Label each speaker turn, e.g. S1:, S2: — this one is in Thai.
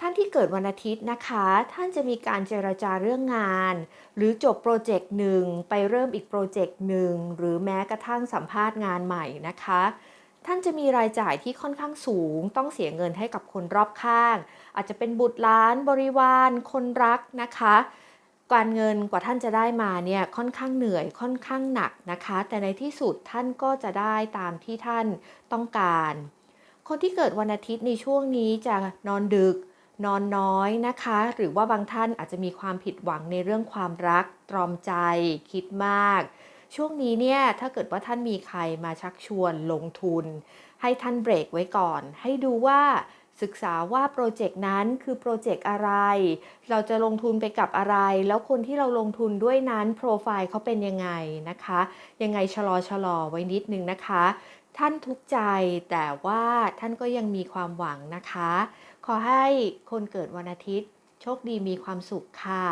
S1: ท่านที่เกิดวันอาทิตย์นะคะ ท่านจะมีการเจรจาเรื่องงาน หรือจบโปรเจกต์หนึ่งไปเริ่มอีกโปรเจกต์หนึ่งหรือแม้กระทั่งสัมภาษณ์งานใหม่นะคะ ท่านจะมีรายจ่ายที่ค่อนข้างสูง ต้องเสียเงินให้กับคนรอบข้าง อาจจะเป็นบุตรหลานบริวาร คนรักนะคะการเงินกว่าท่านจะได้มาเนี่ยค่อนข้างเหนื่อยค่อนข้างหนักนะคะ แต่ในที่สุดท่านก็จะได้ตามที่ท่านต้องการ คนที่เกิดวันอาทิตย์ในช่วงนี้จะนอนดึก นอนน้อยนะคะ หรือว่าบางท่านอาจจะมีความผิดหวังในเรื่องความรัก ตรอมใจ คิดมาก ช่วงนี้เนี่ยถ้าเกิดว่าท่านมีใครมาชักชวนลงทุน ให้ท่านเบรกไว้ก่อน ให้ดูว่าศึกษาว่าโปรเจกต์นั้นคือโปรเจกต์อะไร เราจะลงทุนไปกับอะไร แล้วคนที่เราลงทุนด้วยนั้นโปรไฟล์เขาเป็นยังไงนะคะ ยังไงชะลอชะลอไว้นิดนึงนะคะ ท่านทุกข์ใจแต่ว่าท่านก็ยังมีความหวังนะคะ ขอให้คนเกิดวันอาทิตย์ โชคดีมีความสุขค่ะ